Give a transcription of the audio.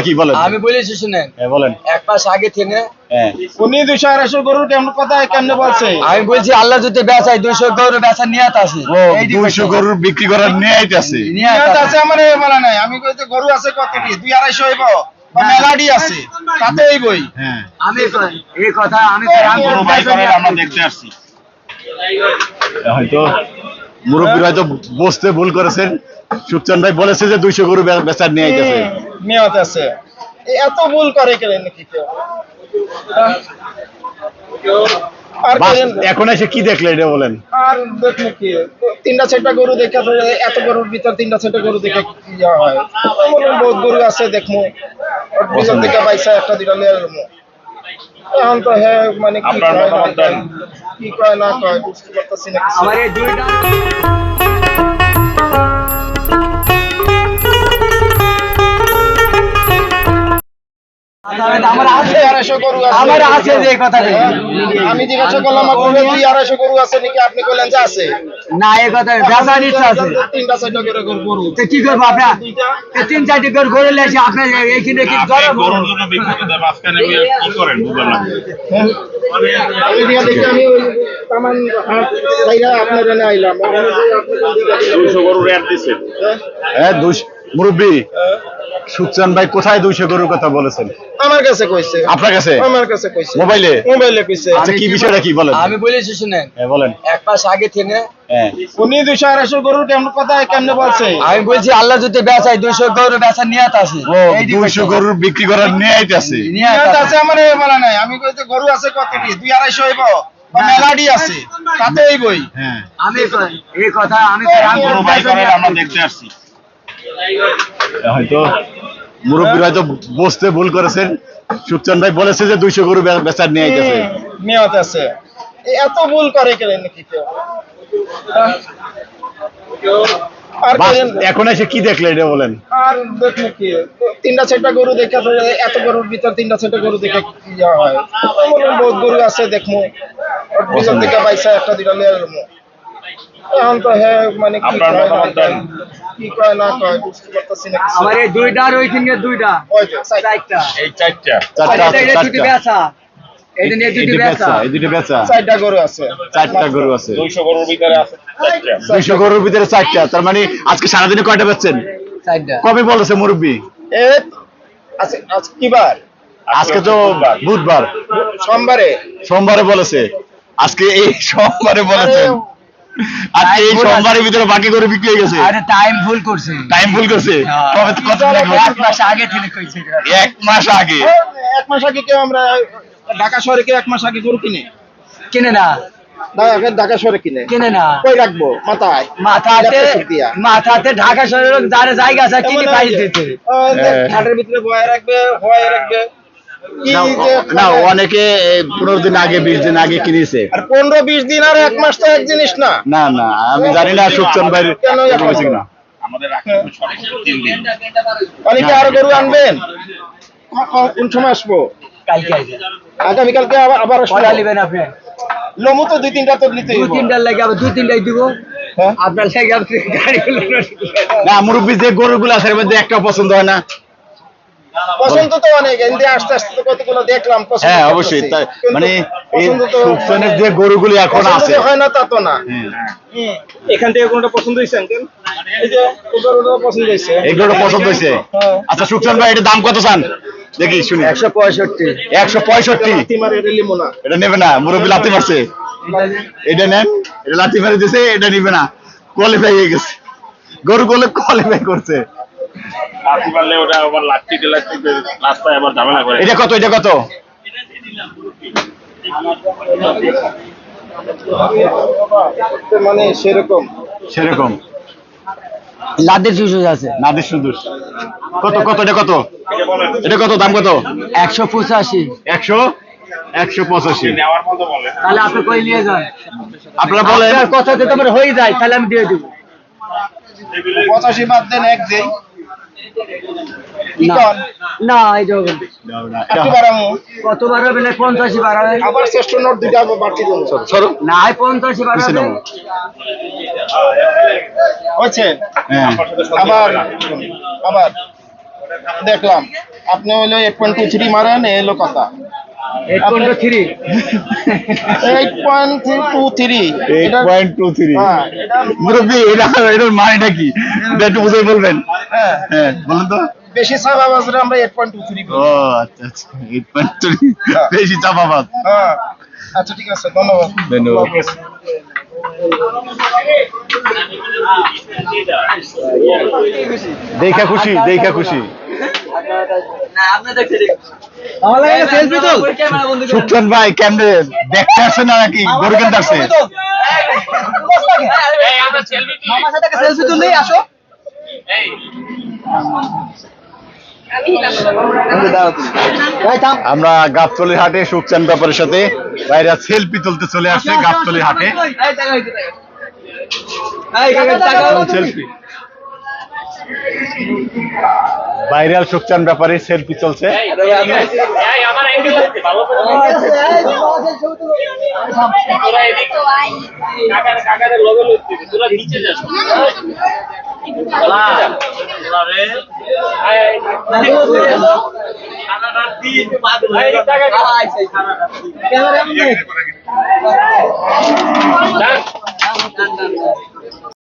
বিষয়টা কি বলেন? আমি বলেছি শুনেন। হ্যাঁ, বলেন। এক মাস আগে থেকে হ্যাঁ। উনি দুইশো আড়াইশো গরুর কেমন কথা কেমনে বলছে? আমি বলছি আল্লাহ যদি বেচাই দুইশো গরু বেচা নিয়াত আছে। ও এই কথা। গরুর বিক্রি করার নিয়ে আইতেছে নিয়াত আছে। আছে আমার এ বলা নাই। আমি কইতে গরু আছে কতটি দুই আড়াইশো হইব? মেলাডি আছে। তাতে হ্যাঁ। আমি এই কথা আমি আমি বড় ভাই করে আমরা দেখতে আসছি। হয়তো মুরব্বীর হয়তো বসতে ভুল করেছেন। সুখচান ভাই বলেছে যে দুইশো গরু বেচার নিয়ে নিয়ত আছে। এত ভুল করে কেন নাকি কেউ? এখন এসে কি দেখলে এটা বলেন? আর দেখলে কি? তিনটা চারটা গরু দেখে এত গরুর ভিতর তিনটা চারটা গরু দেখে কি হয়? বহুত গরু আছে দেখমু। ভিতর থেকে বাইসা একটা দুটা এলমু এখন তো হ্যাঁ মানে কি কি কয় না কয় বুঝতে পারতেছি না। আমার দুইটা আমার আছে গরু যে কথাটা? আমি জিজ্ঞাসা করলাম দুই আড়াইশো গরু আছে নাকি? আপনি বললেন যে আছে। না এই কথা বেচার ইচ্ছা আছে। তিনটা চারটা করে গরু। গরু তো কি করব আপনার তিন চারটি করে ঘুরে লেছি আপনার এইখানে কি গরু রেট হ্যাঁ দুইশো মুরব্বী সুখচান ভাই কোথায় দুইশো গরুর কথা বলেছেন? আমার কাছে কইছে। আপনার কাছে? আমার কাছে কইছে। মোবাইলে? মোবাইলে কইছে। আচ্ছা কি বিষয়টা কি বলেন? আমি বলেছি শুনেন। হ্যাঁ বলেন। এক মাস আগে থেকে হ্যাঁ। উনি দুইশো আড়াইশো গরুর কেমন কথা কেমনে বলছে? আমি বলছি আল্লাহ যদি বেচাই দুইশো গরু বেচা নিয়াত আছে। ও দুইশো। গরুর বিক্রি করার নিয়ে আইতেছে নিয়াত আছে। আছে আমার এ বলা নাই। আমি কইতে গরু আছে কতটি দুই আড়াইশো হইব? মেলাডি আছে। তাতে হইবই। হ্যাঁ। আমি এই কথা আমি আমরা দেখতে আসছি। হয়তো মুরব্বীর হয়তো বসতে ভুল করেছেন। সুখচান ভাই বলেছে যে দুইশো গরু বেচার নিয়ে আইতেছে। নিয়ত আছে। এত ভুল করে কেন নাকি কেউ? এখন এসে কি দেখলে এটা বলেন? আর দেখলে কি? তিনটা চারটা গরু দেখে এত গরুর ভিতর তিনটা চারটা গরু দেখে কি হয়? বহুত গরু আছে দেখমু। ওর ভিতর থেকে বাইসা একটা দুটা লিয়ে এলমু এখন তো হ্যাঁ মানে কি কি কয় না কয় বুঝতে পারতেছি না আমার এই দুইটা আর ওই যে, সাইড। চারটা। এই চারটা। চারটা এটা- এটা দুটি বেচা। এটা দুটি বেচা। বেচা এই দুটো বেচা। চারটা গরু আছে। চারটা গরু আছে। দুইশো গরুর ভিতরে আছে চারটা। দুইশো গরুর ভিতরে চারটা। তার মানে আজকে সারাদিনে কয়টা বেচছেন? চারটা। কবে বলেছে মুরব্বী? এ আছে আজ কি বার? আজকে তো বুধবার। সোমবারে। সোমবারে বলেছে। আজকে এই সোমবারে বলেছেন। আজকে এই সোমবারের ভিতরে বাকি করে বিক্রি হয়ে গেছে। আরে টাইম ভুল করছে। টাইম ভুল করছে? কবে কত এক মাস আগে থেকে কইছে এক মাস আগে। এক মাস আগে কেউ আমরা ঢাকা শহরে কেউ এক মাস আগে গরু কিনে? কিনে না। ঢাকা- ঢাকা শহরে কিনে। কিনে না। কই রাখব? মাথায়। মাথাতে মাথাতে ঢাকা শহরের লোক যারা জায়গা আছে কিনে। দিতে ও, হ্যাঁ। ভিতরে বয়ে রাখবে হয়ে রাখবে। না, অনেকে পনেরো দিন আগে বিশ দিন আগে কিনেছে। আর পনেরো বিশ দিন আর এক মাস তো এক জিনিস না। না না আমি জানি না সুখচন ভাই দিন। অনেকে আরও গরু আনবেন। কোন সময় আসব? আগামীকালকে আবার আবার আসব। কটা নেবেন আপনি। লমু তো দুই তিনটা তো নিতে দুই তিনটার লাগে আবার দুই তিনটাই দিব। হ্যাঁ? আপনার লাগে আপনি গাড়িগুলো না মুরব্বী যে গরুগুলো আছে এর মধ্যে একটা পছন্দ হয় না। পছন্দ তো অনেক আস্তে আস্তে তো কতগুলো দেখলাম হ্যাঁ অবশ্যই তাই মানে সুখচনের যে গরুগুলি এখন আছে। হয় না তা তো না। হুম। এখান থেকে কোনটা পছন্দ হয়েছে আঙ্কেল? পছন্দ হয়েছে। হ্যাঁ। আচ্ছা সুখচন ভাই এটা দাম কত চান? দেখি শুনি। একশো পঁয়ষট্টি। একশো পঁয়ষট্টি? এটা লিমো না এটা নেবে না মুরব্বী লাথি মারছে। এটা নেন এটা লাথি মারি দিছে এটা নিবে না। কোয়ালিফাই হয়ে গেছে। গরু গুলো কোয়ালিফাই করছে। লাঠি পারলে ওটা আবার লাঠি লাঠি রাস্তায় আবার ঝামেলা করে। এটা কত এটা কত? মানে সেরকম। সেরকম। লাদের সুসুজ আছে। নাদির সুদূর কত কত এটা কত? এটা কত দাম কত? একশো পঁচাশি। একশো? একশো পঁচাশি। নেওয়ার মতো বলে। তাহলে আপনি কই নিয়ে যান? আপনারা বলেন। কথা যদি আমার হয়ে যায় তাহলে আমি দিয়ে দেবো। পঁচাশি বাদ দেন এক দেই। না। না না পঞ্চাশি আবার শ্রেষ্ঠ নোট দুইটা বাড়তি দেবো না পঞ্চাশি। হয়েছে? হ্যাঁ। আবার আবার। দেখলাম। আপনি হলো এইট পয়েন্ট টু থ্রি মারেন এ হলো কথা। Eight point three eight point two three eight point two three হ্যাঁ এটা মুরব্বী এটা এটার মানেটা কি? একটু বুঝে বলবেন। হ্যাঁ। হ্যাঁ তো। বেশি চাপা আমরা এইট পয়েন্ট টু থ্রি ও আচ্ছা আচ্ছা। এইট পয়েন্ট থ্রি বেশি চাপাবাদ হ্যাঁ। আচ্ছা ঠিক আছে ধন্যবাদ। ধন্যবাদ। দেখা খুশি দেখা খুশি। সেলফি ভাই কেমনে দেখতে আসছে না নাকি? গরু কিনতে আসছে সেলফি তুললে আসো আমরা গাবতলি হাটে সুখচান ব্যাপারের সাথে ভাইরা সেলফি তুলতে চলে আসছে গাবতলি হাটে। সেলফি ভাইরাল সুখচান ব্যাপারে সেলফি চলছে। ক্যামেরা